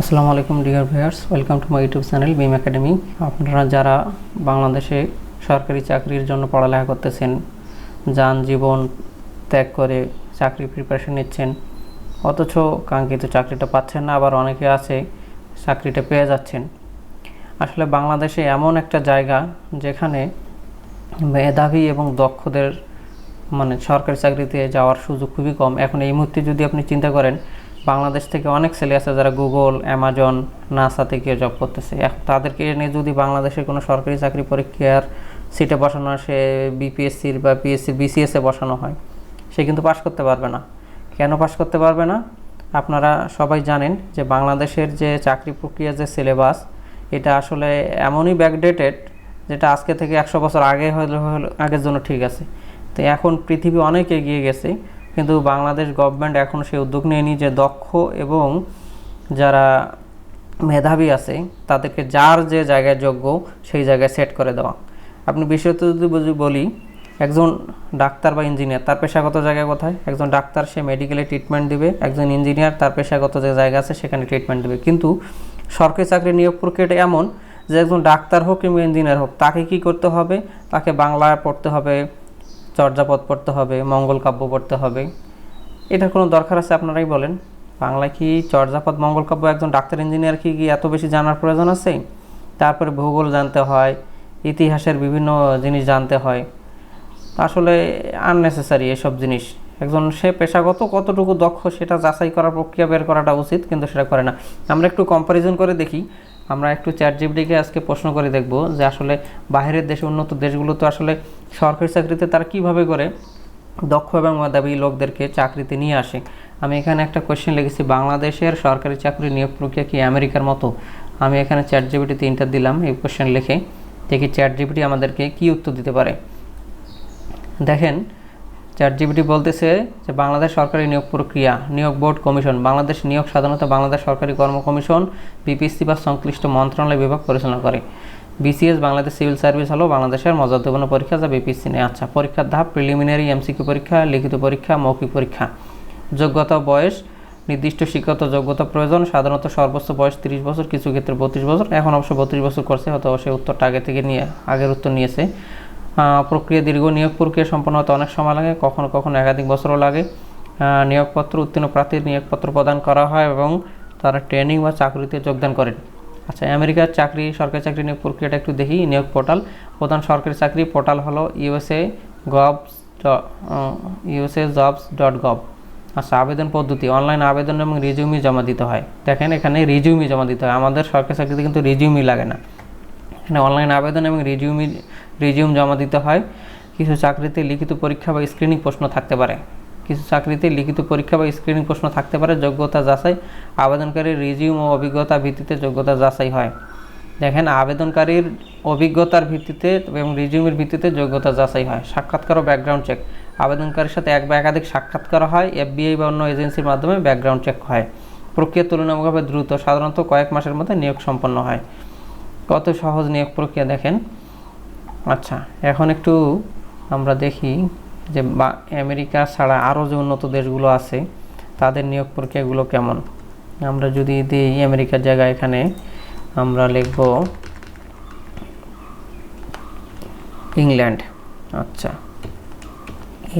আসসালামু আলাইকুম dear viewers welcome to my YouTube channel beam academy আপনারা যারা বাংলাদেশে সরকারি চাকরির জন্য পড়ালেখা করতেছেন, যান জীবন ত্যাগ করে চাকরি প্রিপারেশন নিচ্ছেন, অথচ কাঙ্ক্ষিত চাকরিটা পাচ্ছেন না, আবার অনেকে আছে চাকরিটা পেয়ে যাচ্ছেন। আসলে বাংলাদেশে এমন একটা জায়গা যেখানে মেধাবী এবং দক্ষদের মানে সরকারি চাকরিতে যাওয়ার সুযোগ খুবই কম। এখন এই মুহূর্তে যদি আপনি চিন্তা করেন বাংলাদেশ থেকে অনেক ছেলে আছে যারা গুগল, অ্যামাজন, নাসা থেকে জব করতেছে। তাদেরকে নিয়ে যদি বাংলাদেশের কোনো সরকারি চাকরি পরীক্ষার সিটে বসানো সে বিপিএসসির বা পিএসসি বিসিএসে বসানো হয়, সে কিন্তু পাশ করতে পারবে না। কেন পাশ করতে পারবে না? আপনারা সবাই জানেন যে বাংলাদেশের যে চাকরি প্রক্রিয়া যে সিলেবাস এটা আসলে এমনই ব্যাকডেটেড যেটা আজকে থেকে একশো বছর আগে হলে- আগের জন্য ঠিক আছে। তো এখন পৃথিবী অনেক এগিয়ে গেছে। কিন্তু বাংলাদেশ গভর্নমেন্ট এখন সেই উদ্যোগ নেয়নি যে দক্ষ এবং যারা মেধাবী আছে, তাদেরকে যার যে জায়গায় যোগ্য সেই জায়গায় সেট করে দেওয়া। আপনি বিশেষত যদি বলি একজন ডাক্তার বা ইঞ্জিনিয়ার তার পেশাগত জায়গা কোথায়? একজন ডাক্তার সে মেডিকেলে ট্রিটমেন্ট দিবে, একজন ইঞ্জিনিয়ার তার পেশাগত যে জায়গা আছে সেখানে ট্রিটমেন্ট দেবে। কিন্তু সরকারি চাকরি নিয়োগ প্রক্রিয়াটা এমন যে একজন ডাক্তার হোক কিংবা ইঞ্জিনিয়ার হোক, তাকে কি করতে হবে? তাকে বাংলা পড়তে হবে চর্যাপদ পড়তে হবে, মঙ্গল কাব্য পড়তে হবে। এটার কোনো দরকার আছে আপনারাই বলেন। বাংলায় কি চর্যাপদ মঙ্গল কাব্য, একজন ডাক্তার, ইঞ্জিনিয়ার কি কি এত বেশি জানার প্রয়োজন আছে? তারপরে ভূগোল জানতে হয়, ইতিহাসের বিভিন্ন জিনিস জানতে হয়। আসলে আননেসেসারি এসব জিনিস। একজন সে পেশাগত কতটুকু দক্ষ সেটা যাচাই করার প্রক্রিয়া বের করাটা উচিত, কিন্তু সেটা করে না। আমরা একটু কম্পারিজন করে দেখি। আমরা একটু চ্যাট জিবিটিকে আজকে প্রশ্ন করে দেখব যে আসলে বাইরের দেশে উন্নত দেশগুলো তো আসলে সরকারি চাকরিতে তারা কীভাবে করে দক্ষ এবং মেধাবী লোকদেরকে চাকরিতে নিয়ে আসে। আমি এখানে একটা কোয়েশ্চেন লিখেছি, বাংলাদেশের সরকারি চাকরি নিয়োগ প্রক্রিয়া কি আমেরিকার মতো? আমি এখানে চ্যাট জিবিটিতে ইন্টার দিলাম এই কোয়েশ্চেন লিখে। দেখি চ্যাট জিবিটি আমাদেরকে কি উত্তর দিতে পারে। দেখেন চ্যাট জিবিটি বলতেছে যে বাংলাদেশ সরকারি নিয়োগ প্রক্রিয়া, নিয়োগ বোর্ড কমিশন, বাংলাদেশ নিয়োগ সাধারণত বাংলাদেশ সরকারি কর্ম কমিশন, বিপিএসসি বা সংশ্লিষ্ট মন্ত্রণালয় বিভাগ পরিচালনা করে। বিসিএস, বাংলাদেশ সিভিল সার্ভিস হলো বাংলাদেশের মর্যাদাপূর্ণ পরীক্ষা যা বিপিএসসি নেই আচ্ছা। পরীক্ষার ধাপ, প্রিলিমিনারি এমসিকিউ পরীক্ষা, লিখিত পরীক্ষা, মৌখিক পরীক্ষা। যোগ্যতা বয়স, নির্দিষ্ট শিক্ষাগত যোগ্যতা প্রয়োজন, সাধারণত সর্বোচ্চ বয়স তিরিশ বছর, কিছু ক্ষেত্রে বত্রিশ বছর। এখন অবশ্য বত্রিশ বছর করছে, হয়তো সে উত্তরটা আগে থেকে নিয়ে, আগের উত্তর নিয়েছে। প্রক্রিয়া দীর্ঘ, নিয়োগ প্রক্রিয়া সম্পন্ন হতে অনেক সময় লাগে, কখনো কখনো একাধিক বছরও লাগে। নিয়োগপত্র, উত্তীর্ণ প্রার্থীর নিয়োগপত্র প্রদান করা হয় এবং তারা ট্রেনিং বা চাকরিতে যোগদান করেন। আচ্ছা আমেরিকার চাকরি, সরকারি চাকরি নিয়োগ প্রক্রিয়াটা একটু দেখি, নিয়োগ পোর্টাল। প্রধান সরকারি চাকরি পোর্টাল হলো USA govs USA jobs dot gov. আচ্ছা আবেদন পদ্ধতি, অনলাইন আবেদন এবং রিজিউমি জমা দিতে হয়। দেখেন এখানে রিজিউমি জমা দিতে হয়। আমাদের সরকারি চাকরিতে কিন্তু রিজিউমি লাগে না। এখানে অনলাইন আবেদন এবং রিজিউমি রিজিউম জমা দিতে হয়। কিছু চাকরিতে লিখিত পরীক্ষা বা স্ক্রিনিং প্রশ্ন থাকতে পারে। কিছু চাকরিতে লিখিত পরীক্ষা বা স্ক্রিনিং প্রশ্ন থাকতে পারে, যোগ্যতা যাচাই, আবেদনকারীর রিজিউম ও অভিজ্ঞতা ভিত্তিতে যোগ্যতা যাচাই হয়। দেখেন, আবেদনকারীর অভিজ্ঞতার ভিত্তিতে এবং রিজিউমের ভিত্তিতে যোগ্যতা যাচাই হয়। সাক্ষাৎকার ও ব্যাকগ্রাউন্ড চেক আবেদনকারীর সাথে এক বা একাধিক সাক্ষাৎ করা হয় এফবিআই বা অন্য এজেন্সির মাধ্যমে ব্যাকগ্রাউন্ড চেক হয়। প্রক্রিয়া তুলনামূলকভাবে দ্রুত, সাধারণত কয়েক মাসের মধ্যে নিয়োগ সম্পন্ন হয়। কত সহজ নিয়োগ প্রক্রিয়া দেখেন। আচ্ছা এখন একটু আমরা দেখি যে বা, আমেরিকা ছাড়া আরও যে উন্নত দেশগুলো আছে, তাদের নিয়োগ প্রক্রিয়াগুলো কেমন? আমরা যদি দিই আমেরিকার জায়গায় এখানে, আমরা লিখব ইংল্যান্ড। আচ্ছা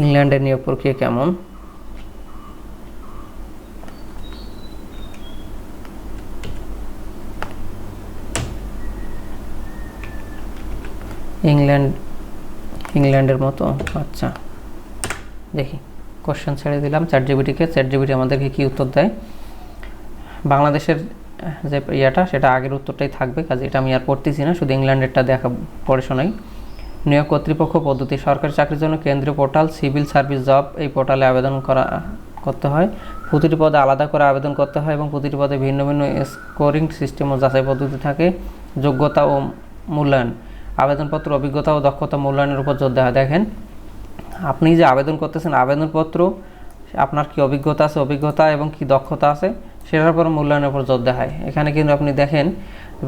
ইংল্যান্ডের নিয়োগ প্রক্রিয়া কেমন? ইংল্যান্ড ইংল্যান্ডের মতো। আচ্ছা দেখি। কোশ্চেন ছেড়ে দিলাম। চ্যাট জিবিটিকে চ্যাট জিবিটি আমাদেরকে কী উত্তর দেয়? বাংলাদেশের যে ইয়েটা, সেটা আগের উত্তরটাই থাকবে, কাজে এটা আমি আর পড়তেছি না, শুধু ইংল্যান্ডেরটা দেখা, পড়ে শোনাই। নিয়োগ কর্তৃপক্ষ পদ্ধতি, সরকারি চাকরির জন্য কেন্দ্রীয় পোর্টাল, সিভিল সার্ভিস জব, এই পোর্টালে আবেদন করা, করতে হয়। প্রতিটি পদে আলাদা করে আবেদন করতে হয় এবং প্রতিটি পদে ভিন্ন ভিন্ন স্কোরিং সিস্টেম ও যাচাই পদ্ধতি থাকে, যোগ্যতা ও মূল্যায়ন। আবেদনপত্র, অভিজ্ঞতা ও দক্ষতা মূল্যায়নের উপর জোর দেওয়া দেখেন, আপনি যে আবেদন করতেছেন, আবেদনপত্র, আপনার কি অভিজ্ঞতা আছে, অভিজ্ঞতা এবং কি দক্ষতা আছে, সেটার উপর মূল্যায়নের উপর জোর দেওয়া হয় এখানে কিন্তু আপনি দেখেন,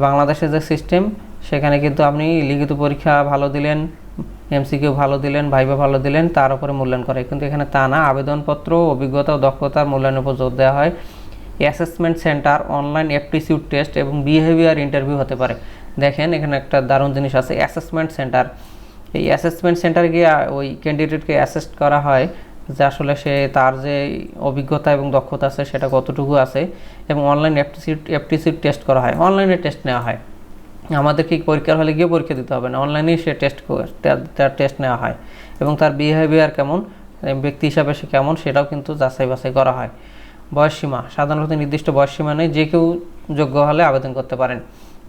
বাংলাদেশের যে সিস্টেম সেখানে কিন্তু আপনি লিখিত পরীক্ষা ভালো দিলেন এমসিকিউ ভালো দিলেন ভাইবা ভালো দিলেন, তার উপরে মূল্যায়ন করে। কিন্তু এখানে তা না, আবেদনপত্র, অভিজ্ঞতা ও দক্ষতার মূল্যায়নের উপর জোর দেওয়া হয়। Assessment centre online aptitude test এবং বিহেভিয়ার ইন্টারভিউ হতে পারে। দেখেন, এখানে একটা দারুণ জিনিস আছে অ্যাসেসমেন্ট সেন্টার এই অ্যাসেসমেন্ট সেন্টারে গিয়ে ওই ক্যান্ডিডেটকে অ্যাসেস্ট করা হয় যে আসলে সে তার যে অভিজ্ঞতা এবং দক্ষতা আছে, সেটা কতটুকু আছে এবং অনলাইন অ্যাপটিটিউড অ্যাপটিটিউড টেস্ট করা হয়। অনলাইনে টেস্ট নেওয়া হয়। আমাদেরকে পরীক্ষার হলে গিয়ে পরীক্ষা দিতে হবে না অনলাইনেই সে টেস্ট তার টেস্ট নেওয়া হয়। এবং তার বিহেভিয়ার কেমন ব্যক্তি হিসাবে সে কেমন, সেটাও কিন্তু যাচাই বাছাই করা হয়। বয়সসীমা, সাধারণত নির্দিষ্ট বয়সসীমা নেই, যে কেউ যোগ্য হলে আবেদন করতে পারেন।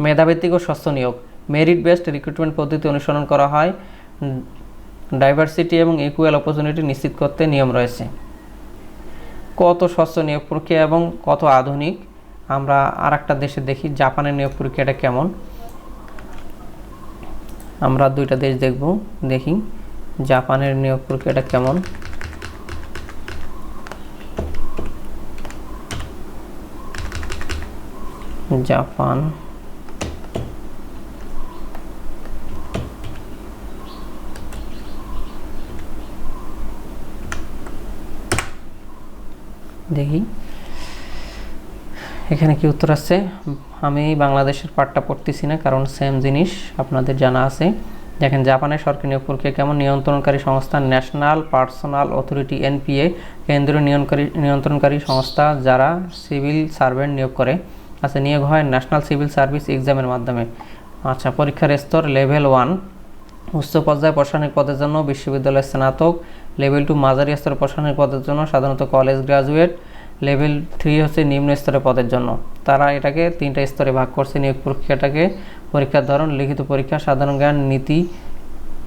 মেধাভিত্তিক ও স্বচ্ছ নিয়োগ মেরিট বেসড রিক্রুটমেন্ট পদ্ধতি অনুসরণ করা হয় ডাইভার্সিটি এবং ইকুয়াল অপরচুনিটি নিশ্চিত করতে নিয়ম রয়েছে। কত স্বচ্ছ নিয়োগ প্রক্রিয়া এবং কত আধুনিক? আমরা আর একটা দেশে দেখি, জাপানের নিয়োগ প্রক্রিয়াটা কেমন? আমরা দুইটা দেশ দেখব, দেখি, জাপানের নিয়োগ প্রক্রিয়াটা কেমন? জাপান। দেখি। এখানে কি উত্তর আছে আমি বাংলাদেশের পাঠটা পড়তেছি না, কারণ সেম জিনিস আপনাদের জানা আছে। দেখেন, জাপানের সরকারি নিয়োগ প্রক্রিয়া কেমন? নিয়ন্ত্রণকারী সংস্থা ন্যাশনাল পার্সোনাল অথরিটি এনপিএ কেন্দ্রীয় নিয়ন্ত্রণকারী নিয়ন্ত্রণকারী সংস্থা যারা সিভিল সার্ভেন্ট নিয়োগ করে। আচ্ছা নিয়োগ হয় ন্যাশনাল সিভিল সার্ভিস এক্সামের মাধ্যমে। আচ্ছা পরীক্ষার স্তর লেভেল ওয়ান উচ্চ পর্যায়ে প্রশাসনিক পদের জন্য বিশ্ববিদ্যালয়ের স্নাতক, লেভেল টু মাঝারি স্তরের প্রশাসনিক পদের জন্য সাধারণত কলেজ গ্রাজুয়েট, লেভেল থ্রি হচ্ছে নিম্ন স্তরের পদের জন্য। তারা এটাকে তিনটা স্তরে ভাগ করছে, নিয়োগ পরীক্ষাটাকে পরীক্ষার ধরন, লিখিত পরীক্ষা, সাধারণ জ্ঞান, নীতি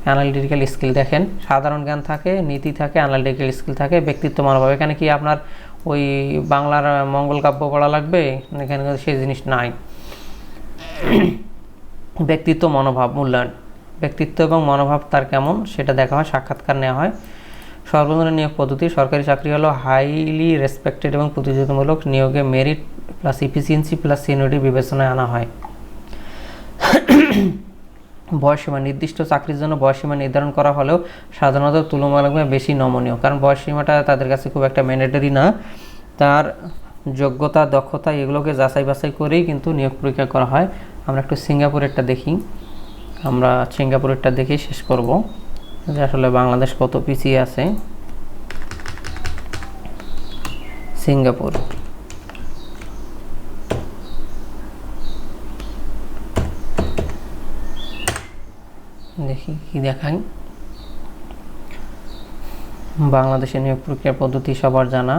অ্যানালিটিক্যাল স্কিল দেখেন। সাধারণ জ্ঞান থাকে, নীতি থাকে অ্যানালিটিক্যাল স্কিল থাকে, ব্যক্তিত্ব মনোভাব এখানে কি আপনার ওই বাংলার মঙ্গল কাব্য পড়া লাগবে? এখানে সেই জিনিস নাই। ব্যক্তিত্ব মনোভাব, মূল্যায়ন। ব্যক্তিত্ব এবং মনোভাব তার কেমন সেটা দেখা হয়, সাক্ষাৎকার নেওয়া হয়। সর্বজনীন নিয়োগ পদ্ধতি, সরকারি চাকরি হলো হাইলি রেসপেক্টেড এবং প্রতিযোগিতামূলক নিয়োগে merit plus efficiency plus seniority বিবেচনায় আনা হয়। বয়সীমা নির্দিষ্ট চাকরির জন্য বয়সীমা নির্ধারণ করা হলেও সাধারণত তুলনামূলকভাবে বেশি নমনীয়, কারণ বয়সীমাটা তাদের কাছে খুব একটা ম্যান্ডেটরি না। তার যোগ্যতা, দক্ষতা এগুলোকে যাচাই বাছাই করেই কিন্তু নিয়োগ পরীক্ষা করা হয়। আমরা একটু সিঙ্গাপুরেরটা দেখি। আমরা সিঙ্গাপুরেরটা দেখেই শেষ করব যে আসলে বাংলাদেশ কত পিছিয়ে আছে। সিঙ্গাপুর। দেখি কি দেখাই বাংলাদেশের নিয়োগ প্রক্রিয়া পদ্ধতি সবার জানা।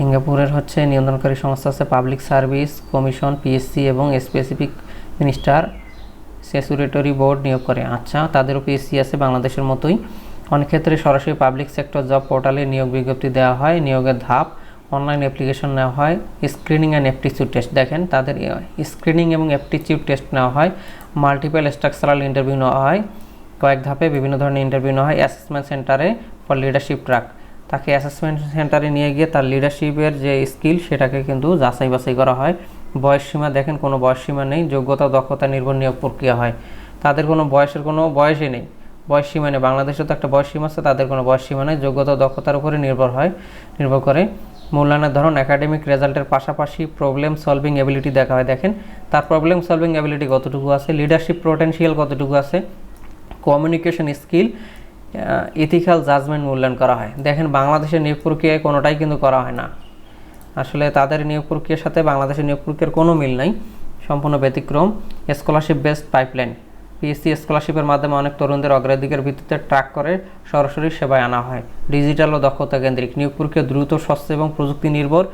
সিঙ্গাপুরের হচ্ছে নিয়ন্ত্রণকারী সংস্থা আছে পাবলিক সার্ভিস কমিশন পিএসসি এবং স্পেসিফিক মিনিস্টার সেসুরেটরি বোর্ড নিয়োগ করে। আচ্ছা তাদেরও পিএসসি আছে বাংলাদেশের মতোই। অনেক ক্ষেত্রে সরাসরি পাবলিক সেক্টর জব পোর্টালে নিয়োগ বিজ্ঞপ্তি দেওয়া হয়, নিয়োগের ধাপ অনলাইন অ্যাপ্লিকেশন নেওয়া হয় স্ক্রিনিং অ্যান্ড অ্যাপটিচিউড টেস্ট দেখেন, তাদের স্ক্রিনিং এবং অ্যাপটিচিউড টেস্ট নেওয়া হয় মাল্টিপল স্ট্রাকচারাল ইন্টারভিউ নেওয়া হয়, কয়েক ধাপে বিভিন্ন ধরনের ইন্টারভিউ নেওয়া হয় অ্যাসেসমেন্ট সেন্টারে ফর লিডারশিপ ট্রাক তাকে অ্যাসেসমেন্ট সেন্টারে নিয়ে গিয়ে তার লিডারশিপের যে স্কিল সেটাকে কিন্তু যাচাই বাছাই করা হয়। বয়স সীমা দেখেন, কোনো বয়স সীমা নেই, যোগ্যতা, দক্ষতা, নির্ভর নিয়োগ প্রক্রিয়া হয়। তাদের কোনো বয়সের কোনো বয়সই নেই। বয়স সীমা নেই। বাংলাদেশে তো একটা বয়স সীমা আছে, তাদের কোনো বয়স সীমা নেই। যোগ্যতা, দক্ষতার উপরে নির্ভর হয়, নির্ভর করে। মূল্যায়নের ধরন একাডেমিক রেজাল্টের পাশাপাশি প্রবলেম সলভিং অ্যাবিলিটি দেখা হয়। দেখেন, তার প্রবলেম সলভিং অ্যাবিলিটি কতটুকু আছে? লিডারশিপ পোটেনশিয়াল কতটুকু আছে? কমিউনিকেশন স্কিল ইথিক্যাল জাজমেন্ট মূল্যায়ন করা হয়। দেখেন, বাংলাদেশের নিয়োগ প্রক্রিয়ায় কোনোটাই কিন্তু করা হয় না। আসলে তাদের নিয়োগ প্রক্রিয়ার সাথে বাংলাদেশের নিয়োগ প্রক্রিয়ার কোনো মিল নাই। সম্পূর্ণ ব্যতিক্রম। স্কলারশিপ বেসড পাইপলাইন পিএসসি স্কলারশিপের মাধ্যমে অনেক তরুণদের অগ্রাধিকার ভিত্তিতে ট্র্যাক করে সরাসরি সেবায় আনা হয়। ডিজিটাল ও দক্ষতা কেন্দ্রিক। নিয়োগ প্রক্রিয়া দ্রুত, স্বচ্ছ এবং প্রযুক্তি নির্ভর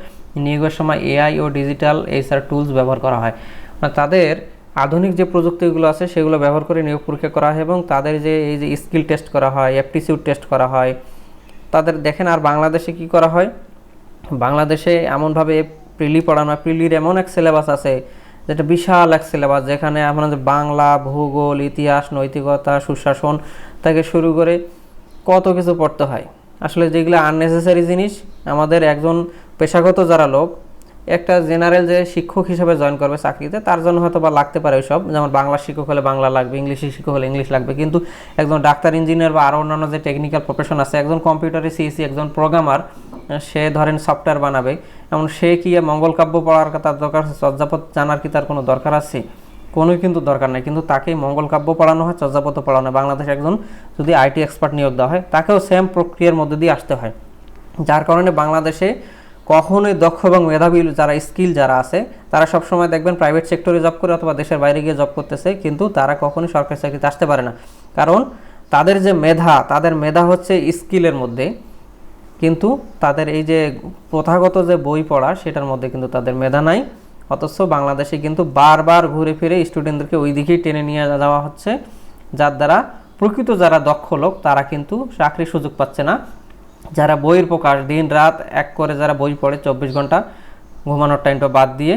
নিয়োগের সময় এআই ও ডিজিটাল এইচআর টুলস ব্যবহার করা হয়। মানে তাদের আধুনিক যে প্রযুক্তিগুলো আছে, সেগুলো ব্যবহার করে নিয়োগ পরীক্ষা করা হয় এবং তাদের যে এই যে স্কিল টেস্ট করা হয় অ্যাপটিচিউড টেস্ট করা হয়, তাদের দেখেন আর বাংলাদেশে কি করা হয়? বাংলাদেশে এমনভাবে প্রিলি পড়ানো হয় প্রিলির এমন এক সিলেবাস আছে, যেটা বিশাল এক সিলেবাস যেখানে আপনাদের বাংলা, ভূগোল, ইতিহাস, নৈতিকতা, সুশাসন থেকে শুরু করে কত কিছু পড়তে হয়। আসলে যেগুলো আননেসেসারি জিনিস, আমাদের একজন পেশাগত যারা লোক একটা জেনারেল যে শিক্ষক হিসেবে জয়েন করবে চাকরিতে, তার জন্য হয়তো বা লাগতে পারে ওইসব। যেমন বাংলা শিক্ষক হলে বাংলা লাগবে, ইংলিশ শিক্ষক হলে ইংলিশ লাগবে। কিন্তু একজন ডাক্তার ইঞ্জিনিয়ার বা আরও অন্যান্য যে টেকনিক্যাল প্রফেশন আছে, একজন কম্পিউটারে সিএসি একজন প্রোগ্রামার সে ধরেন সফটওয়্যার বানাবে। এমন সে কি মঙ্গল কাব্য পড়ার তার দরকার চর্যাপদ জানার কি তার কোনো দরকার আছে? কোনো কিন্তু দরকার নেই। কিন্তু তাকেই মঙ্গল কাব্য পড়ানো হয়, চর্যাপদ পড়ানো হয়। বাংলাদেশে একজন যদি আইটি এক্সপার্ট নিয়োগ দেওয়া হয়, তাকেও সেম প্রক্রিয়ার মধ্যে দিয়ে আসতে হয়। যার কারণে বাংলাদেশে কখনোই দক্ষ এবং মেধাবী যারা স্কিল যারা আছে, তারা সবসময় দেখবেন প্রাইভেট সেক্টরে জব করে অথবা দেশের বাইরে গিয়ে জব করতেছে, কিন্তু তারা কখনোই সরকারি চাকরিতে আসতে পারে না। কারণ তাদের যে মেধা, তাদের মেধা হচ্ছে স্কিলের মধ্যে, কিন্তু তাদের এই যে প্রথাগত যে বই পড়া, সেটার মধ্যে কিন্তু তাদের মেধা নাই। অথচ বাংলাদেশে কিন্তু বারবার ঘুরে ফিরে স্টুডেন্টদেরকে ওই দিকেই টেনে নিয়ে যাওয়া হচ্ছে, যার দ্বারা প্রকৃত যারা দক্ষ লোক, তারা কিন্তু চাকরির সুযোগ পাচ্ছে না। যারা বইয়ের প্রকাশ দিন রাত এক করে যারা বই পড়ে চব্বিশ ঘণ্টা ঘুমানোর টাইমটা বাদ দিয়ে,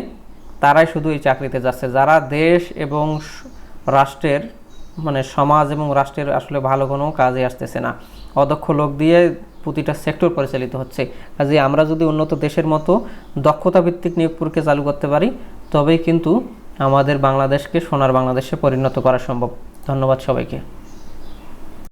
তারাই শুধু এই চাকরিতে যাচ্ছে। যারা দেশ এবং রাষ্ট্রের মানে সমাজ এবং রাষ্ট্রের আসলে ভালো কোনো কাজে আসতেছে না। অদক্ষ লোক দিয়ে প্রতিটা সেক্টর পরিচালিত হচ্ছে। কাজে আমরা যদি উন্নত দেশের মতো দক্ষতা ভিত্তিক নিয়োগ প্রক্রিয়া চালু করতে পারি, তবেই কিন্তু আমাদের বাংলাদেশকে সোনার বাংলাদেশে পরিণত করা সম্ভব। ধন্যবাদ সবাইকে।